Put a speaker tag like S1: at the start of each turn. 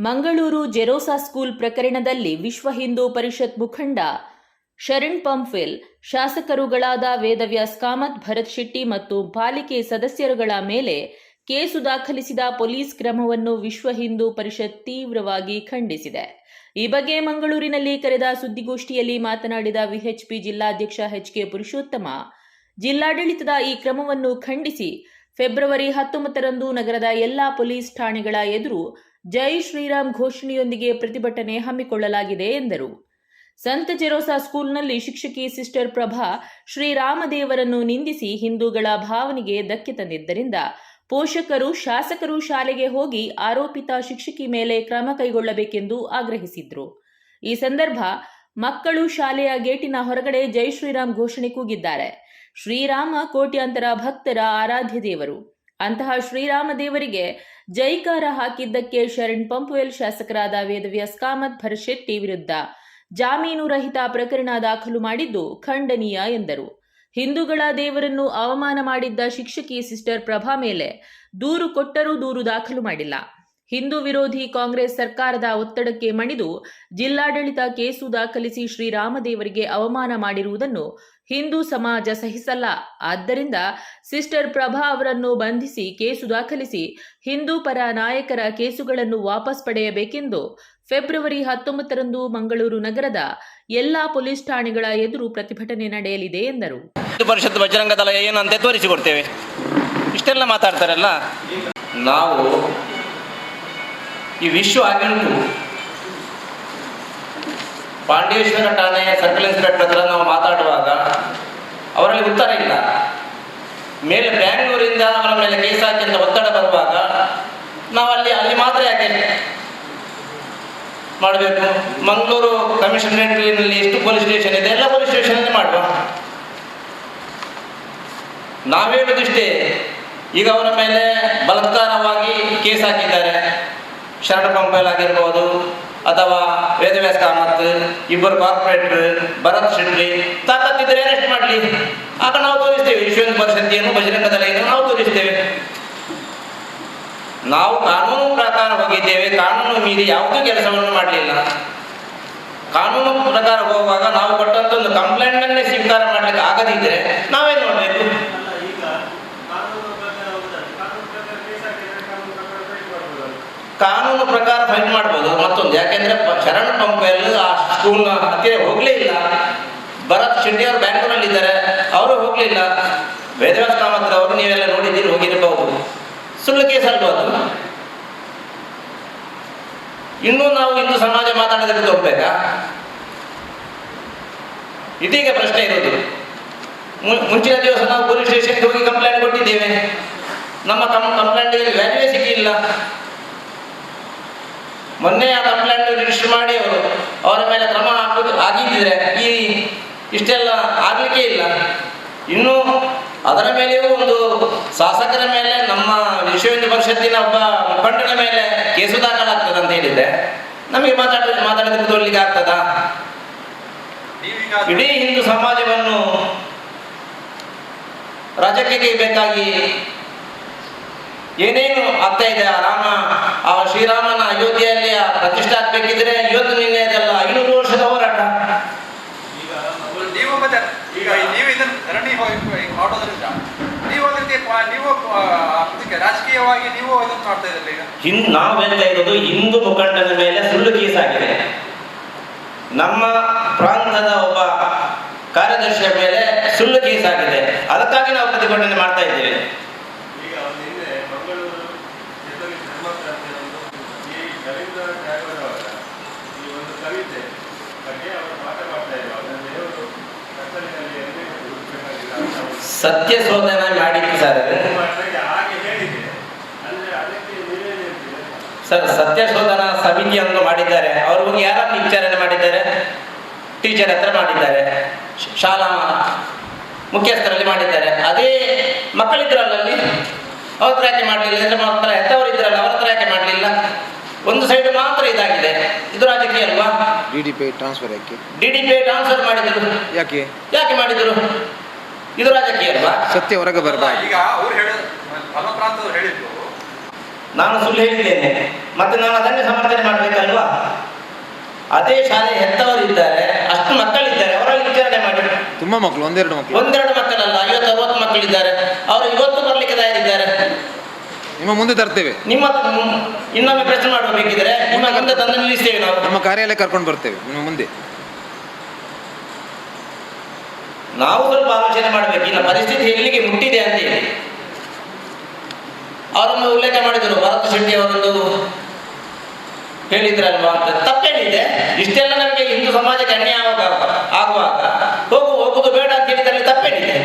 S1: Mangaluru Gerosa school ಪ್ರಕರಣದಲ್ಲಿ ವಿಶ್ವ ಹಿಂದೂ ಪರಿಷತ್ ಮುಖಂಡ ಶರಣ್ ಪಂಫಿಲ್, ಶಾಸಕರುಗಳಾದ ವೇದವ್ಯಾಸ್ ಕಾಮತ್ ಭರತ್ ಶೆಟ್ಟಿ ಮತ್ತು ಪಾಲಿಕೆ ಸದಸ್ಯರುಗಳ ಮೇಲೆ ಕೇಸು ದಾಖಲಿಸಿದ ಪೊಲೀಸ್ ಕ್ರಮವನ್ನು ವಿಶ್ವ ಹಿಂದೂ ಪರಿಷತ್ ತೀವ್ರವಾಗಿ ಖಂಡಿಸಿದೆ. ಈ ಬಗ್ಗೆ ಮಂಗಳೂರಿನಲ್ಲಿ ಕರೆದ ಸುದ್ದಿಗೋಷ್ಠಿಯಲ್ಲಿ ಮಾತನಾಡಿದ ವಿಎಚ್ಪಿ ಜಿಲ್ಲಾಧ್ಯಕ್ಷ ಎಚ್ ಕೆ ಪುರುಷೋತ್ತಮ, ಜಿಲ್ಲಾಡಳಿತದ ಈ ಕ್ರಮವನ್ನು ಖಂಡಿಸಿ, ಫೆಬ್ರವರಿ ಹತ್ತೊಂಬತ್ತರಂದು ನಗರದ ಎಲ್ಲಾ ಪೊಲೀಸ್ ಠಾಣೆಗಳ ಎದುರು ಜೈ ಶ್ರೀರಾಮ್ ಘೋಷಣೆಯೊಂದಿಗೆ ಪ್ರತಿಭಟನೆ ಹಮ್ಮಿಕೊಳ್ಳಲಾಗಿದೆ ಎಂದರು. ಸಂತ ಜೆರೋಸಾ ಸ್ಕೂಲ್ನಲ್ಲಿ ಶಿಕ್ಷಕಿ ಸಿಸ್ಟರ್ ಪ್ರಭಾ ಶ್ರೀರಾಮದೇವರನ್ನು ನಿಂದಿಸಿ ಹಿಂದೂಗಳ ಭಾವನೆಗೆ ಧಕ್ಕೆ ತಂದಿದ್ದರಿಂದ ಪೋಷಕರು, ಶಾಸಕರು ಶಾಲೆಗೆ ಹೋಗಿ ಆರೋಪಿತ ಶಿಕ್ಷಕಿ ಮೇಲೆ ಕ್ರಮ ಕೈಗೊಳ್ಳಬೇಕೆಂದು ಆಗ್ರಹಿಸಿದ್ರು. ಈ ಸಂದರ್ಭ ಮಕ್ಕಳು ಶಾಲೆಯ ಗೇಟಿನ ಹೊರಗಡೆ ಜೈ ಶ್ರೀರಾಮ್ ಘೋಷಣೆ ಕೂಗಿದ್ದಾರೆ. ಶ್ರೀರಾಮ ಕೋಟ್ಯಾಂತರ ಭಕ್ತರ ಆರಾಧ್ಯ ದೇವರು. ಅಂತಹ ಶ್ರೀರಾಮ ದೇವರಿಗೆ ಜೈಕಾರ ಹಾಕಿದ್ದಕ್ಕೆ ಶರಣ್ ಪಂಪ್ವೆಲ್ ಶಾಸಕರಾದ ವೇದವ್ಯಾಸ್ ಕಾಮತ್ ಭರಶೆಟ್ಟಿ ವಿರುದ್ಧ ಜಾಮೀನು ರಹಿತ ಪ್ರಕರಣ ದಾಖಲು ಮಾಡಿದ್ದು ಖಂಡನೀಯ ಎಂದರು. ಹಿಂದೂಗಳ ದೇವರನ್ನು ಅವಮಾನ ಮಾಡಿದ್ದ ಶಿಕ್ಷಕಿ ಸಿಸ್ಟರ್ ಪ್ರಭಾ ಮೇಲೆ ದೂರು ಕೊಟ್ಟರೂ ದೂರು ದಾಖಲು ಮಾಡಿಲ್ಲ. ಹಿಂದೂ ವಿರೋಧಿ ಕಾಂಗ್ರೆಸ್ ಸರ್ಕಾರದ ಒತ್ತಡಕ್ಕೆ ಮಣಿದು ಜಿಲ್ಲಾಡಳಿತ ಕೇಸು ದಾಖಲಿಸಿ ಶ್ರೀರಾಮದೇವರಿಗೆ ಅವಮಾನ ಮಾಡಿರುವುದನ್ನು ಹಿಂದೂ ಸಮಾಜ ಸಹಿಸಲ್ಲ. ಆದ್ದರಿಂದ ಸಿಸ್ಟರ್ ಪ್ರಭಾ ಅವರನ್ನು ಬಂಧಿಸಿ ಕೇಸು ದಾಖಲಿಸಿ ಹಿಂದೂ ಪರ ನಾಯಕರ ಕೇಸುಗಳನ್ನು ವಾಪಸ್ ಪಡೆಯಬೇಕೆಂದು ಫೆಬ್ರವರಿ ಹತ್ತೊಂಬತ್ತರಂದು ಮಂಗಳೂರು ನಗರದ ಎಲ್ಲಾ ಪೊಲೀಸ್ ಠಾಣೆಗಳ ಎದುರು ಪ್ರತಿಭಟನೆ ನಡೆಯಲಿದೆ ಎಂದರು.
S2: ಪರಿಷತ್ ಬಜರಂಗ ದಳ ಏನಂತೆ ತೋರಿಸಿಕೊಡ್ತೇವೆ? ಇಷ್ಟೆಲ್ಲ ಮಾತಾಡ್ತಾರಲ್ಲ? ನಾವು ಈ ವಿಶ್ವ ಪಾಂಡೇಶ್ವರ ಠಾಣೆಯ ಸರ್ಕಲ್ ಇನ್ಸ್ಪೆಕ್ಟರ್ ಹತ್ರ ನಾವು ಮಾತಾಡುವಾಗ ಅವರಲ್ಲಿ ಉತ್ತರ ಇಲ್ಲ. ಮೇಲೆ ಬ್ಯಾಂಗ್ಳೂರಿಂದ ಅವರ ಮೇಲೆ ಕೇಸ್ ಹಾಕಿ ಅಂತ ಒತ್ತಡ ಬರುವಾಗ ನಾವು ಅಲ್ಲಿ ಅಲ್ಲಿ ಮಾತ್ರ ಯಾಕೆ ಮಾಡಬೇಕು? ಮಂಗಳೂರು ಕಮಿಷನರೇಟ್ನಲ್ಲಿ ಎಷ್ಟು ಪೊಲೀಸ್ ಸ್ಟೇಷನ್ ಇದೆ? ಎಲ್ಲ ಪೊಲೀಸ್ ಸ್ಟೇಷನಲ್ಲಿ ಮಾಡುವ. ನಾವೇಳುದಿಷ್ಟೇ ಈಗ ಅವರ ಮೇಲೆ ಬಲತ್ಕಾರವಾಗಿ ಕೇಸ್ ಹಾಕಿದ್ದಾರೆ. ಶರಣ ಪಂಪಲ್ ಆಗಿರ್ಬೋದು ಅಥವಾ ವೇದವ್ಯಾಸ ಕಾಮತ್ ಇಬ್ಬರು ಕಾರ್ಪೊರೇಟರ್ ಭರತ್ ಶೆಟ್ಟಿ ತಾಕತ್ತಿದ್ರೆ ಅರೆಸ್ಟ್ ಮಾಡಲಿ. ಆಗ ನಾವು ತೋರಿಸ್ತೇವೆ ವಿಶ್ವ ಪರಿಸ್ಥಿತಿಯನ್ನು ಬಜರಂಗ ದಳ ಏನು ನಾವು ತೋರಿಸ್ತೇವೆ. ನಾವು ಕಾನೂನು ಪ್ರಕಾರ ಹೋಗಿದ್ದೇವೆ, ಕಾನೂನು ಮೀರಿ ಯಾವುದೂ ಕೆಲಸವನ್ನು ಮಾಡಲಿಲ್ಲ. ಕಾನೂನು ಪ್ರಕಾರ ಹೋಗುವಾಗ ನಾವು ಕೊಟ್ಟಂತ ಒಂದು ಕಂಪ್ಲೇಂಟ್ ಅನ್ನೇ ಸ್ವೀಕಾರ ಮಾಡ್ಲಿಕ್ಕೆ ಆಗದಿದ್ರೆ ನಾವೇನು ಮಾಡಬೇಕು
S3: ಅಲ್ಲ ಈಗ ಕಾನೂನು ಪ್ರಕಾರ ಹೌದಲ್ಲ ಕಾನೂನು ಪ್ರಕಾರ ಕೇಸ್ ಹಾಕಿದ್ರೆ ಕಾನೂನು ಪ್ರಕಾರ ಫೈಟ್ ಮಾಡ್ಬೋದಲ್ಲ
S2: ಕಾನೂನು ಪ್ರಕಾರ ಫೈನ್ ಮಾಡ್ಬೋದು, ಮತ್ತೊಂದು. ಯಾಕೆಂದ್ರೆ ಶರಣ್ ಪಂಪೆಲ್ ಆ ಸ್ಕೂಲ್ನ ಹತ್ತಿರ ಹೋಗ್ಲೇ ಇಲ್ಲ. ಭರತ್ ಶೆಟ್ಟಿ ಅವರು ಬ್ಯಾಂಗ್ಳೂರಲ್ಲಿ ಇದ್ದಾರೆ. ಅವರು ಹೋಗ್ಲಿಲ್ಲ ವೇದವ್ಯಾಸ ಕಾಮತ್ ಅವರು ನೀವೆಲ್ಲ ನೋಡಿದ್ದೀರಿ ಹೋಗಿರಬಹುದು ಸುಳ್ಳು ಕೇಸ್ ಅಲ್ವಾ ಇನ್ನೂ ನಾವು ಇಂದು ಸಮಾಜ ಮಾತಾಡೋದಕ್ಕೆ ಹೋಗ್ಬೇಕಾ? ಇದೀಗ ಪ್ರಶ್ನೆ ಇರೋದು. ಮುಂಚಿನ ದಿವಸ ನಾವು ಪೊಲೀಸ್ ಸ್ಟೇಷನ್ಗೆ ಹೋಗಿ ಕಂಪ್ಲೇಂಟ್ ಕೊಟ್ಟಿದ್ದೇವೆ. ನಮ್ಮ ಕಂಪ್ಲೇಂಟ್ ಕಂಪ್ಲೇಂಟಿಗೆ ವ್ಯಾಲ್ಯೂವೇ ಸಿಗಲಿಲ್ಲ ಮೊನ್ನೆ ಆ ಕಂಪ್ಲೇಂಟ್ ರಿಜಿಸ್ಟರ್ ಮಾಡಿ ಅವರು. ಅವರ ಮೇಲೆ ಕ್ರಮ ಹಾಕಿ ಆಗಿದ್ದಿದ್ರೆ ಈ ಇಷ್ಟೆಲ್ಲ ಆಗಲಿಕ್ಕೆ ಇಲ್ಲ. ಇನ್ನು ಅದರ ಮೇಲೆಯೂ ಒಂದು ಶಾಸಕರ ಮೇಲೆ ನಮ್ಮ ವಿಶ್ವವಿದ್ಯ ಪರಿಷತ್ತಿನ ಒಬ್ಬ ಮುಖಂಡನ ಮೇಲೆ ಕೇಸು ದಾಖಲಾಗ್ತದೆ ಅಂತ ಹೇಳಿದ್ರೆ ನಮಗೆ ಮಾತಾಡ ಮಾತಾಡೋದಕ್ಕೆ ತೋರ್ಲಿಕ್ಕೆ ಆಗ್ತದಾ? ಇಡೀ ಹಿಂದೂ ಸಮಾಜವನ್ನು ರಾಜಕೀಯಕ್ಕೆ ಬೇಕಾಗಿ ಏನೇನು ಆಗ್ತಾ ಇದೆ? ಆ ರಾಮ ಆ ಶ್ರೀರಾಮನ ಅಯೋಧ್ಯೆಯಲ್ಲಿ ಆ ಪ್ರತಿಷ್ಠೆ ಆಗ್ಬೇಕಿದ್ರೆ ಇವತ್ತು ನಿನ್ನೆ ಅದೆಲ್ಲ ಐನೂರು ವರ್ಷದ ಹೋರಾಟ.
S3: ಈಗ
S4: ನೀವು ಮತ್ತೆ ಈಗ ನೀವು ಇದನ್ನು ಧರಣಿ ಮಾಡೋದ್ರಿಂದ ನೀವು ಅದಕ್ಕೆ ಪ- ನೀವು ಅದಕ್ಕೆ ರಾಜಕೀಯವಾಗಿ ನೀವು ಇದನ್ನು ಮಾಡ್ತಾ ಇದ್ದೀರಿ ಈಗ.
S2: ಹಿಂದ್ ನಾವು ಹೇಳ್ತಾ ಇರೋದು ಹಿಂದೂ ಮುಖಂಡನ ಮೇಲೆ ಸುಳ್ಳು ಕೇಸಾಗಿದೆ ಆಗಿದೆ. ನಮ್ಮ ಪ್ರಾಂತದ ಒಬ್ಬ ಕಾರ್ಯದರ್ಶಿಯ ಮೇಲೆ ಸುಳ್ಳು ಕೇಸಾಗಿದೆ ಆಗಿದೆ. ಅದಕ್ಕಾಗಿ ನಾವು ಪ್ರತಿಭಟನೆ ಮಾಡ್ತಾ ಇದ್ದೇವೆ
S3: ಈಗ ಒಂದು ಹಿಂದೆ ಮಂಗಳೂರು ಜೊತೆಗೆ ಧರ್ಮಕ್ರಾಂತಿಯೊಂದು ಟ್ಯಾಗೋರ್ ಅವರ ಈ ಒಂದು ಕವಿತೆ ಬಗ್ಗೆ ಅವರು ಮಾಡ್ತಾ ಇದ್ರು. ಅದನ್ನು ದೇವರು ಕತ್ತಲಿನಲ್ಲಿ ಎಲ್ಲಿ ಹುಡುಕಬೇಕಾಗಿಲ್ಲ
S2: ಸತ್ಯ ಶೋಧನೆ ಮಾಡಿದ್ದಾರೆ ಸರ್.
S3: ಹಾಗೆ ಹೇಳಿದೆ. ಅಂದ್ರೆ ಅದಕ್ಕೆ ನೀವೇನು ಹೇಳ್ತೀರಿ
S2: ಸರ್ ಸತ್ಯ ಶೋಧನಾ ಸಮಿತಿಯನ್ನು ಮಾಡಿದ್ದಾರೆ. ಅವರು ಹೋಗಿ ಯಾರನ್ನು ವಿಚಾರಣೆ ಮಾಡಿದ್ದಾರೆ? ಟೀಚರ್ ಹತ್ರ ಮಾಡಿದ್ದಾರೆ. ಶಾಲಾ ಮುಖ್ಯಸ್ಥರಲ್ಲಿ ಮಾಡಿದ್ದಾರೆ. ಅದೇ ಮಕ್ಕಳಿದ್ರಲ್ಲ ಅಲ್ಲಿ? ಅವ್ರ ಹತ್ರ ಯಾಕೆ ಮಾಡಲಿಲ್ಲ? ಅಂದ್ರೆ ಮಕ್ಕಳ ಹೆತ್ತವರು ಇದ್ರಲ್ಲ ಅವ್ರ ಹತ್ರ ಯಾಕೆ ಮಾಡಲಿಲ್ಲ? ಒಂದು ಸೈಡ್ ಮಾತ್ರ ಇದಾಗಿದೆ. ಇದು ರಾಜಕೀಯ ಅಲ್ವಾ?
S5: ಡಿ ಡಿ ಪೇ ಟ್ರಾನ್ಸ್ಫರ್ ಯಾಕೆ?
S2: ಡಿ ಡಿ ಪಿ ಟ್ರಾನ್ಸ್ಫರ್ ಮಾಡಿದ್ರು.
S5: ಯಾಕೆ?
S2: ಯಾಕೆ ಮಾಡಿದ್ರು? ಇದು ರಾಜಕೀಯ ಅಲ್ವಾ?
S5: ಸತ್ಯ ಹೊರಗೆ ಬರಬಾರ್ದು.
S4: ಈಗ ಅವ್ರು ಹೇಳಿದ್ರು ಹೇಳಿದ್ರು.
S2: ನಾನು ಸುಳ್ಳು ಹೇಳಿದ್ದೇನೆ. ಮತ್ತೆ ನಾನು ಅದನ್ನೇ ಸಮರ್ಥನೆ ಮಾಡಬೇಕಲ್ವಾ? ಅದೇ ಶಾಲೆ ಹೆತ್ತವರು ಇದ್ದಾರೆ. ಅಷ್ಟು ಮಕ್ಕಳಿದ್ದಾರೆ. ಅವರಲ್ಲಿ ವಿಚಾರಣೆ ಮಾಡಿ.
S5: ತುಂಬಾ ಮಕ್ಕಳು ಒಂದೆರಡು ಮಕ್ಕಳು.
S2: ಒಂದೆರಡು ಮಕ್ಕಳಲ್ಲ ಐವತ್ತು ಅರವತ್ತು ಮಕ್ಕಳಿದ್ದಾರೆ. ಅವರು ಇವತ್ತು ಬರ್ಲಿಕ್ಕೆ ತಯಾರಿದ್ದಾರೆ.
S5: ನಿಮ್ಮ ಮುಂದೆ ತರ್ತೇವೆ.
S2: ನಿಮ್ಮ ಇನ್ನೊಮ್ಮೆ ಪ್ರಶ್ನೆ ಮಾಡಬೇಕಿದ್ರೆ ನಿಮ್ಮ ಮುಂದೆ ತಂದು ನಿಲ್ಲಿಸ್ತೇವೆ ನಾವು.
S5: ನಮ್ಮ ಕಾರ್ಯಾಲಯ ಕರ್ಕೊಂಡು ಬರ್ತೇವೆ ನಿಮ್ಮ ಮುಂದೆ.
S2: ನಾವು ಸ್ವಲ್ಪ ಆಲೋಚನೆ ಮಾಡಬೇಕು. ಇಲ್ಲ ಪರಿಸ್ಥಿತಿ ಎಲ್ಲಿಗೆ ಮುಟ್ಟಿದೆ ಅಂತೇಳಿ ಅವರನ್ನು ಉಲ್ಲೇಖ ಮಾಡಿದರು ಭರತ್ ಶೆಟ್ಟಿ ಅವರೊಂದು ಹೇಳಿದ್ರಲ್ವಾ ಅಂತ. ತಪ್ಪೇನಿದೆ. ಇಷ್ಟೆಲ್ಲ ನಮಗೆ ಹಿಂದೂ ಸಮಾಜಕ್ಕೆ ಅನ್ಯಾಯ ಆಗುವಾಗ ಆಗುವಾಗ